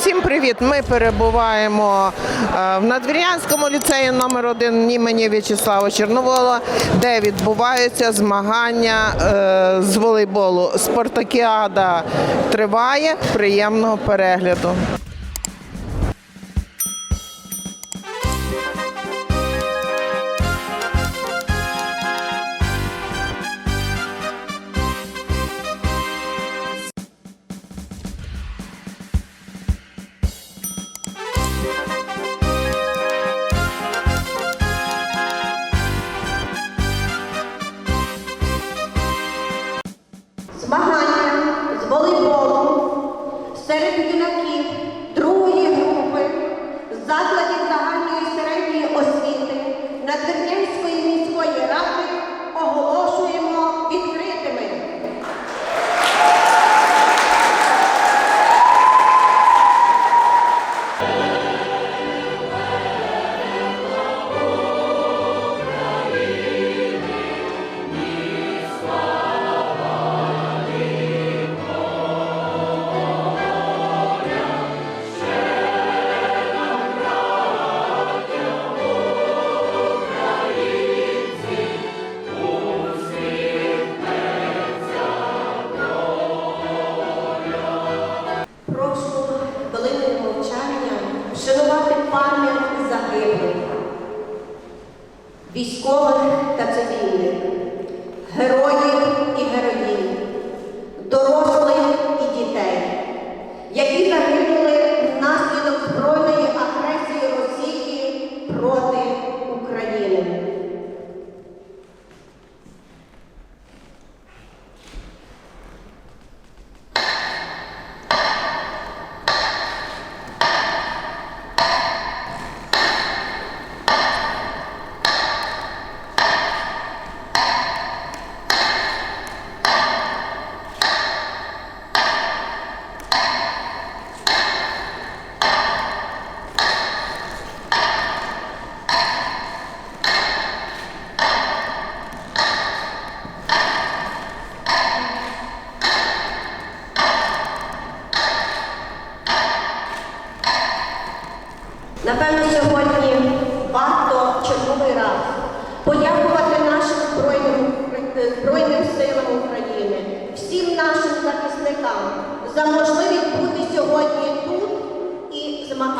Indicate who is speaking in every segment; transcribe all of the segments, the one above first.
Speaker 1: Усім привіт! Ми перебуваємо е, в Надвір'янському ліцеї номер 1 імені В'ячеслава Чорновола, де відбуваються змагання е, з волейболу. Спартакіада триває. Приємного перегляду.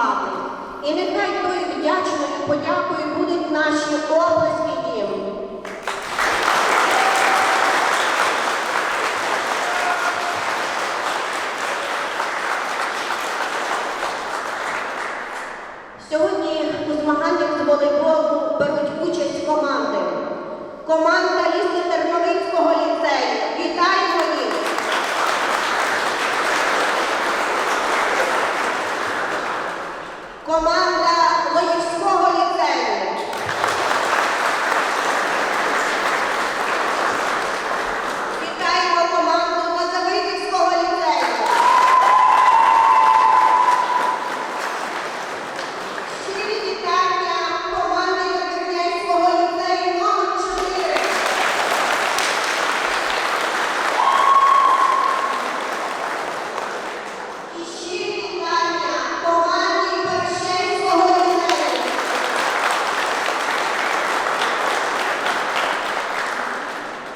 Speaker 2: І. І нехай тою вдячною подякою будуть наші обласки їм. Сьогодні у змаганнях з волейболу беруть участь команди. Команда Лісно-Терновицького ліцею. Вітаємо їх! Команда Лоївського ліцею. Вітаємо команду Мазавидівського ліцею. Щирі вітання команди Надвірнянського ліцею номер 4. І щирі вітання команді Першенського ліцею.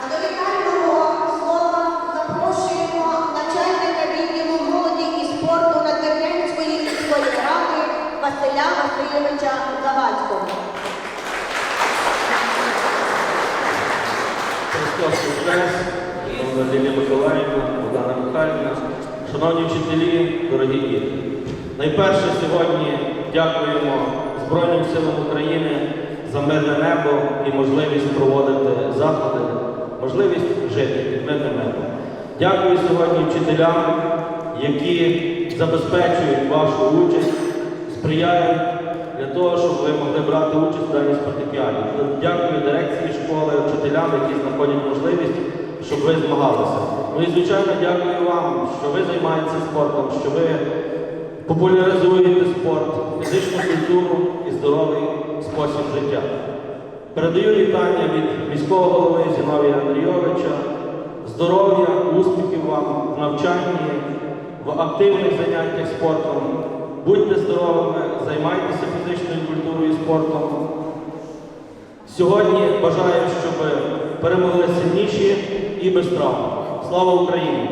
Speaker 2: А до вітального слова запрошуємо начальника відділу молоді і спорту Надвірнянської міської ради Василя Васильовича Завадського.
Speaker 3: Христос Воскрес, Надія Миколаївна, Богдана Михайлівна, шановні вчителі, дорогі діти. Найперше сьогодні дякуємо Збройним силам України за мирне небо і можливість проводити заходи, можливість жити під мирним небом. Дякую сьогодні вчителям, які забезпечують вашу участь, сприяють для того, щоб ви могли брати участь в даній спартакіаді. Дякую дирекції школи, вчителям, які знаходять можливість, щоб ви змагалися. Ну і звичайно, дякую вам, що ви займаєтеся спортом, що ви популяризуєте спорт, фізичну культуру і здоровий спосіб життя. Передаю вітання від міського голови Зіновія Андрійовича, здоров'я, успіхів вам в навчанні, в активних заняттях спортом будьте здоровими, займайтеся фізичною культурою і спортом. Сьогодні бажаю, щоб перемогли сильніші і без травм. Слава Україні!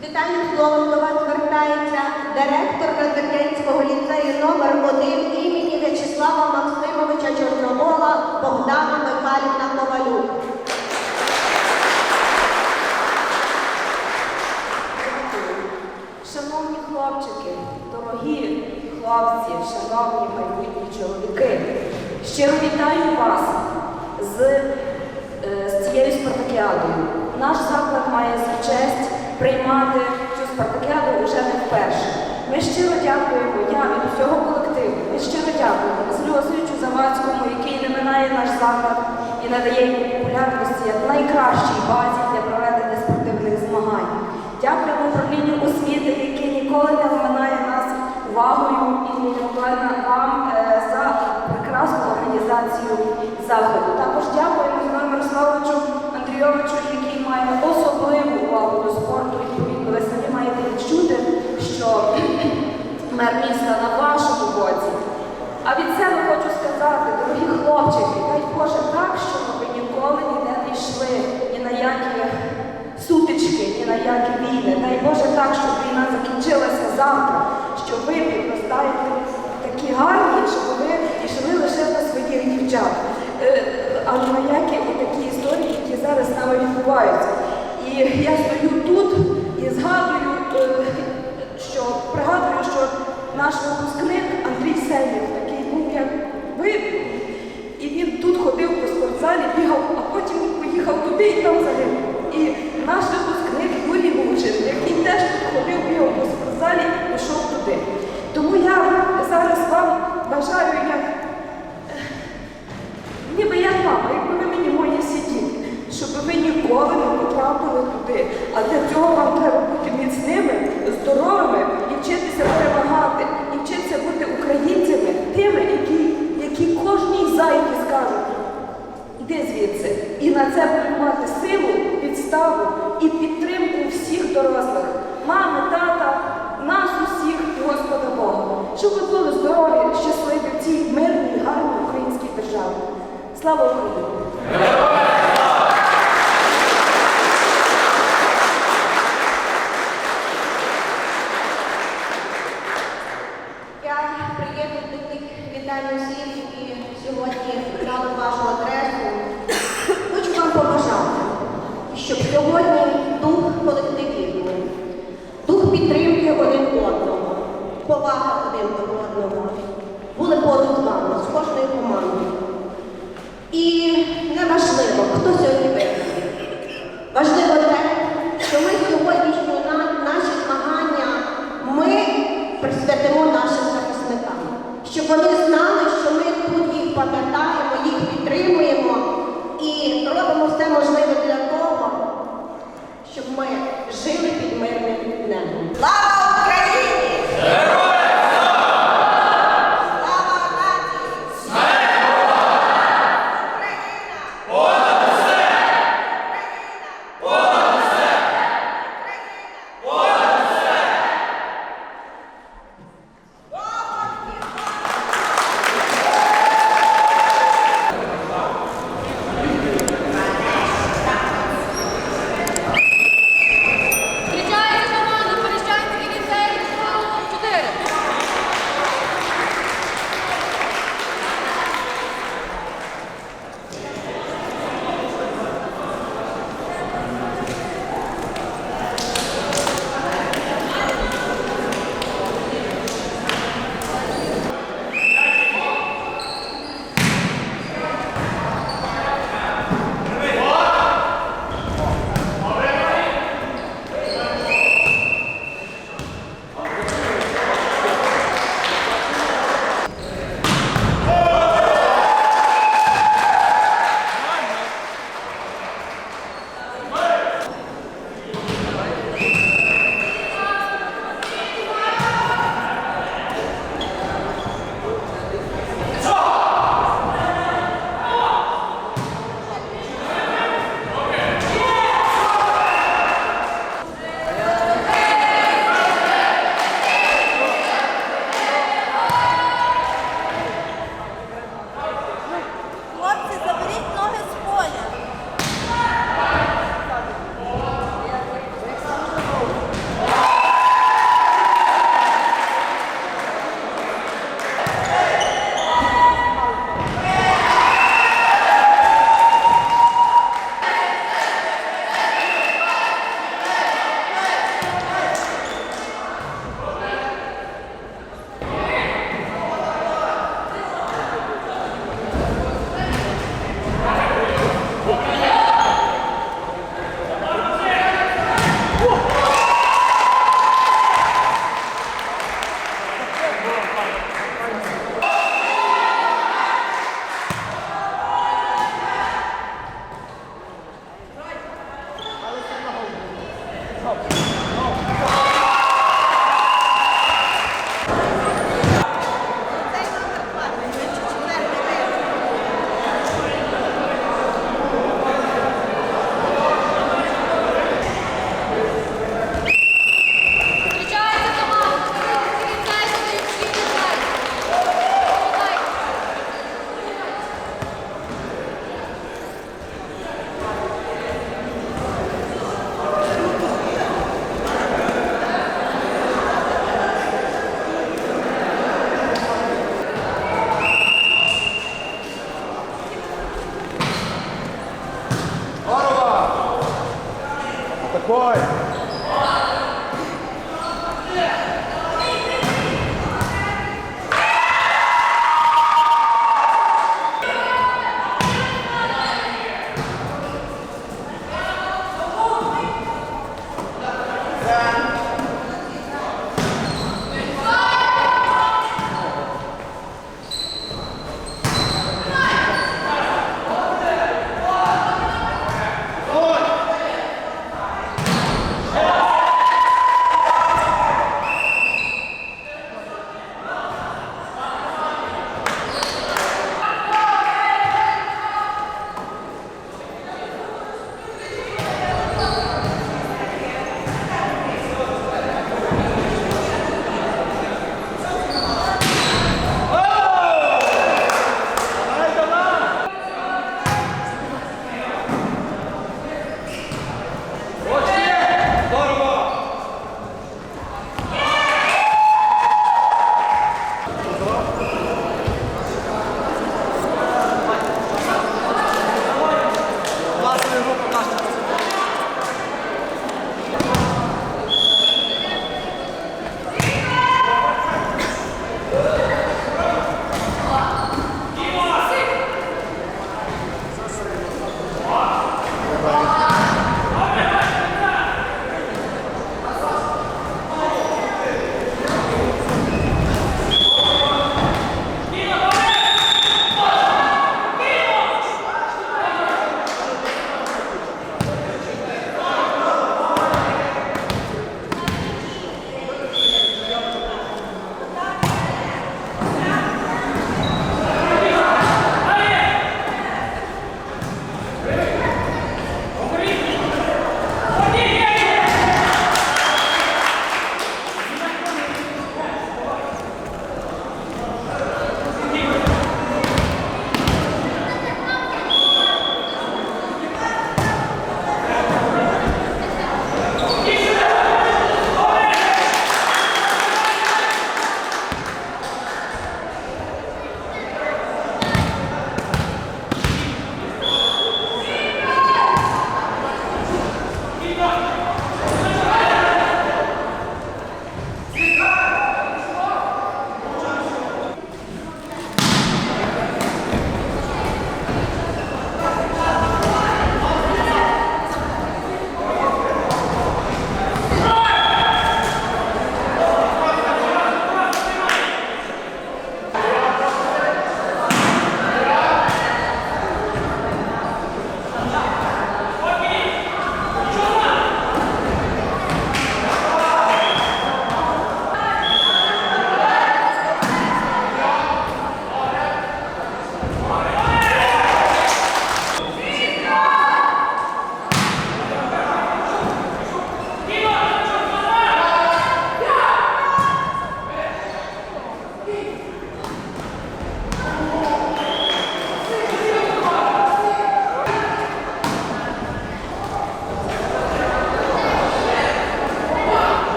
Speaker 2: З вітальним словом до вас звертається директор Радикенського ліцею номер 1 імені В'ячеслава Максимовича Чорновола Богдана Ковалюк.
Speaker 4: Шановні хлопчики, дорогі хлопці, шановні майбутні чоловіки, щиро вітаю вас з, е, з цією спартакіадою. Наш заклад має за честь приймати цю спартакіаду вже не вперше. Ми щиро дякуємо, я від усього колективу. Ми щиро дякуємо Василю Васильовичу Завадському, який не минає наш заклад і надає йому популярності як найкращій базі для проведення спортивних змагань. Дякуємо управлінню освіти, яке ніколи не вминає нас увагою і Миколаївна, вам е, за прекрасну організацію заходу. Також дякуємо Мирославовичу Андрійовичу, який має особливу увагу до спорту. Відповідно, ви самі маєте відчути, що мер міста на вашому боці. А від себе хочу сказати, дорогі хлопчики, дай Боже так, щоб ви ніколи ніде не йшли ні на які сутички, ні на які війни. Дай Боже так, щоб війна закінчилася завтра, щоб ви підростаєте такі гарні, щоб ви йшли лише на своїх дівчат. Е, А на які такі історії, які зараз з нами відбуваються. І я стою тут і згадую, е, що пригадую, що наш випускник Андрій Сенєв, такий був як ви, і він тут ходив по спортзалі, бігав, а потім поїхав туди і там загинув. І наш випускник Юрій Лучин, який теж тут ходив, бігав по спортзалі і пішов туди. Тому я зараз вам бажаю, як ніби як мама, якби ви мені мої сидіти, щоб ви ніколи не потрапили туди. А для цього вам треба бути міцними, здоровими і вчитися перемагати, і бути українцями, тими, які, які кожній зайці скажуть. Іди звідси. І на це будуть мати силу, підставу і підтримку всіх дорослих, мами, тата, нас усіх і Господа Бога. Щоб ви були здорові, щасливі в цій мирній, гарній українській державі. Слава Україні!
Speaker 5: juntos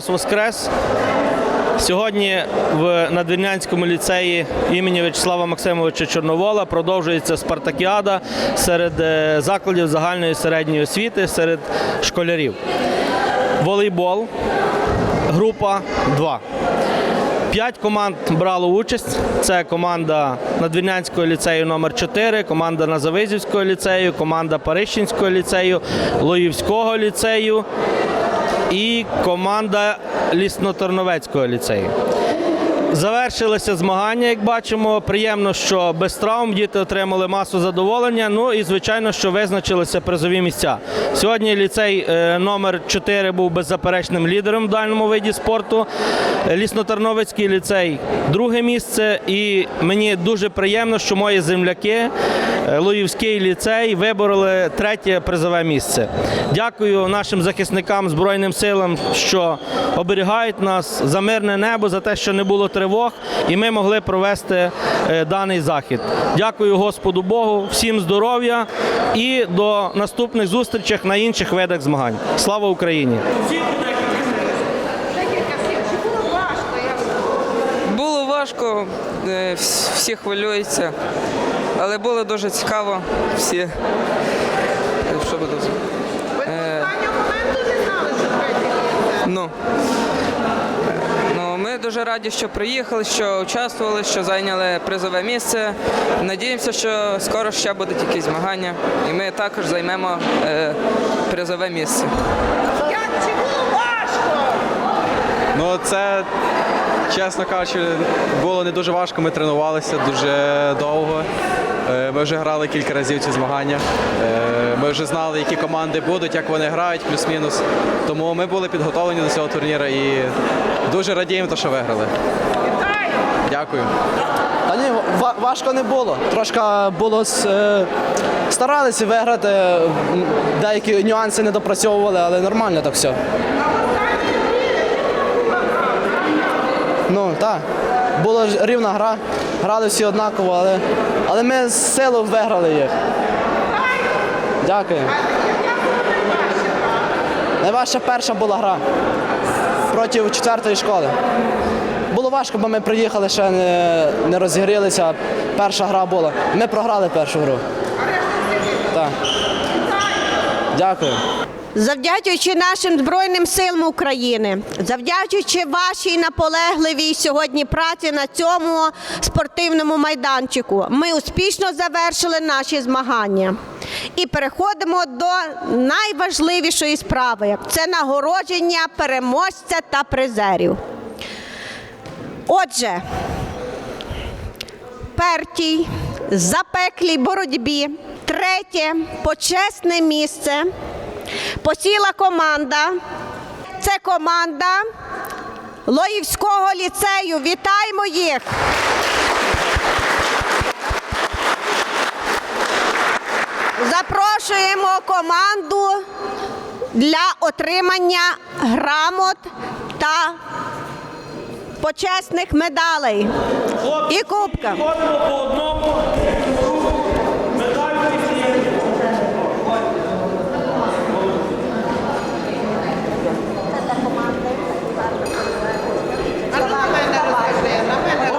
Speaker 3: Христос Воскрес! Сьогодні в Надвірнянському ліцеї імені В'ячеслава Максимовича Чорновола продовжується спартакіада серед е, закладів загальної середньої освіти, серед школярів. Волейбол, група 2. П'ять команд брало участь. Це команда Надвірнянського ліцею номер 4 команда Назавизівського ліцею, команда Парищинського ліцею, Лоївського ліцею і команда Лісно-Терновецького ліцею. Завершилися змагання, як бачимо. Приємно, що без травм діти отримали масу задоволення. Ну і звичайно, що визначилися призові місця. Сьогодні ліцей е, номер 4 був беззаперечним лідером в даному виді спорту. Лісно-Терновецький ліцей друге місце. І мені дуже приємно, що мої земляки Луївський ліцей вибороли третє призове місце. Дякую нашим захисникам Збройним силам, що оберігають нас за мирне небо, за те, що не було тривог, і ми могли провести е, даний захід. Дякую Господу Богу, всім здоров'я і до наступних зустрічей на інших видах змагань. Слава Україні!
Speaker 5: Було важко, е, всі хвилюються, але було дуже цікаво. Всі. Е, Що буде?
Speaker 1: Ви до останнього моменту не знали, що третє?
Speaker 5: Ну. Ну, ми дуже раді, що приїхали, що участвували, що зайняли призове місце. Надіємося, що скоро ще будуть якісь змагання, і ми також займемо е, призове місце.
Speaker 1: Як чи було важко?
Speaker 6: Ну, це, чесно кажучи, було не дуже важко. Ми тренувалися дуже довго. Е, Ми вже грали кілька разів ці змагання. Е, Ми вже знали, які команди будуть, як вони грають, плюс-мінус. Тому ми були підготовлені до цього турніру і дуже радіємо, що виграли. Дякую.
Speaker 7: Та ні, важко не було. Трошки було е, старалися виграти, деякі нюанси не допрацьовували, але нормально так все. Ну так. Була рівна гра, грали всі однаково, але, але ми з силу виграли їх. Дякую. Найважча перша була гра проти четвертої школи. Було важко, бо ми приїхали, ще не, не розігрілися. Перша гра була. Ми програли першу гру. Так. Дякую.
Speaker 2: Завдячуючи нашим Збройним силам України, завдячуючи вашій наполегливій сьогодні праці на цьому спортивному майданчику, ми успішно завершили наші змагання. І переходимо до найважливішої справи це нагородження переможця та призерів. Отже, пертій, запеклій боротьбі, третє почесне місце посіла команда. Це команда Лоївського ліцею. Вітаємо їх! Запрошуємо команду для отримання грамот та почесних медалей і кубка.
Speaker 3: Ходимо по одному. Медаль
Speaker 1: А ну на мене розкажи, на мене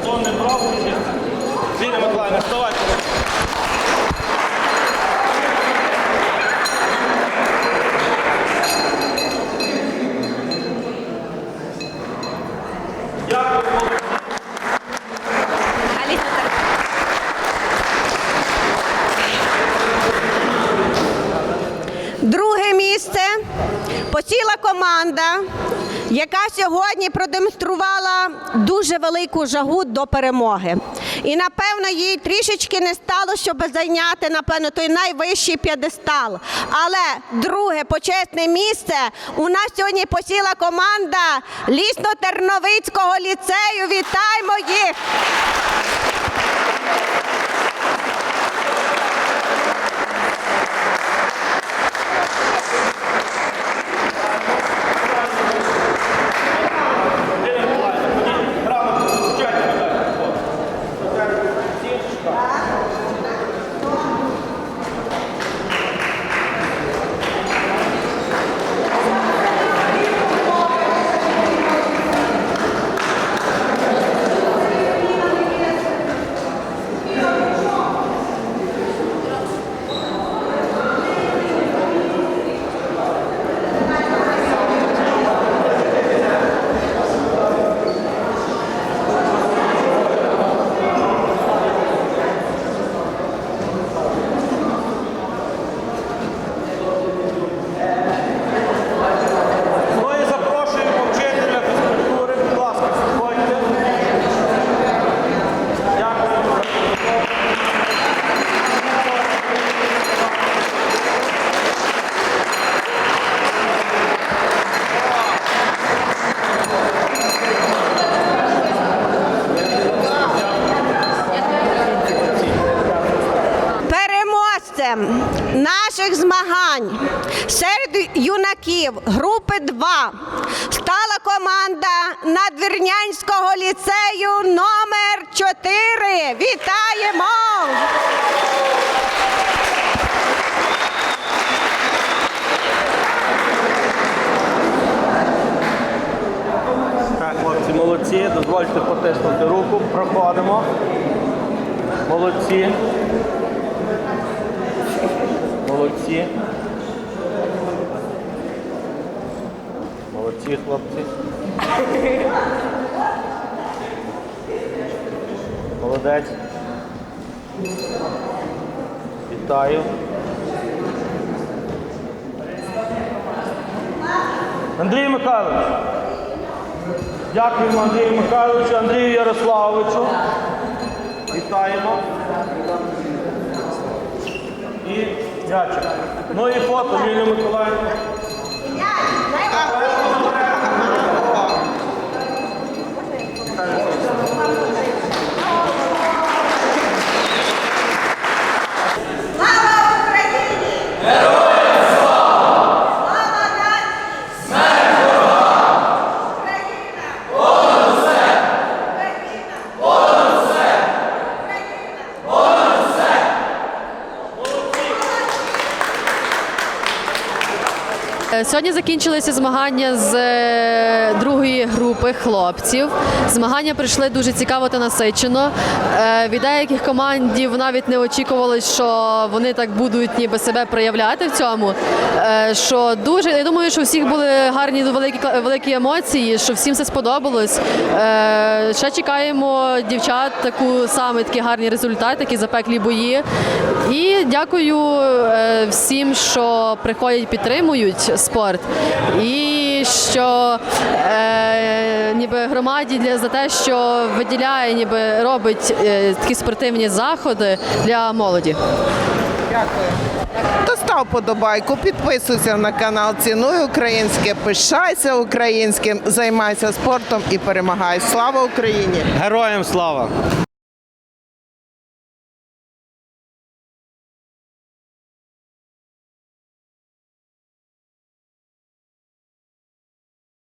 Speaker 3: Хто не брав участь? Віра Миколаївна, вставайте.
Speaker 2: Друге місце посіла команда, яка сьогодні продемонструвала дуже велику жагу до перемоги. І напевно їй трішечки не стало, щоб зайняти напевно той найвищий п'єдестал. Але друге почесне місце у нас сьогодні посіла команда Лісно-Терновицького ліцею. Вітаємо їх! 啊 змагань серед юнаків групи 2 стала команда Надвірнянського ліцею номер 4. Вітаємо!
Speaker 3: Так, хлопці, молодці. Дозвольте потиснути руку. Проходимо. Молодці. Молодці. Молодці, хлопці. Молодець. Вітаю. Андрій Михайлович. Дякуємо Андрію Михайловичу, Андрію Ярославовичу. Вітаємо. І дячик. Ну і фото Юлія Миколаївну.
Speaker 8: Сьогодні закінчилися змагання з е, другої групи хлопців. Змагання прийшли дуже цікаво та насичено. Е, Від деяких командів навіть не очікували, що вони так будуть ніби себе проявляти в цьому. Е, Що дуже я думаю, що у всіх були гарні великі великі емоції, що всім все сподобалось. Ще чекаємо дівчат таку саме такі гарні результати, такі запеклі бої. І дякую е, всім, що приходять, підтримують спорт, і що е, ніби громаді для за те, що виділяє, ніби робить е, такі спортивні заходи для молоді.
Speaker 1: То став подобайку, підписуйся на канал, цінуй українське, пишайся українським, займайся спортом і перемагай. Слава Україні!
Speaker 3: Героям слава!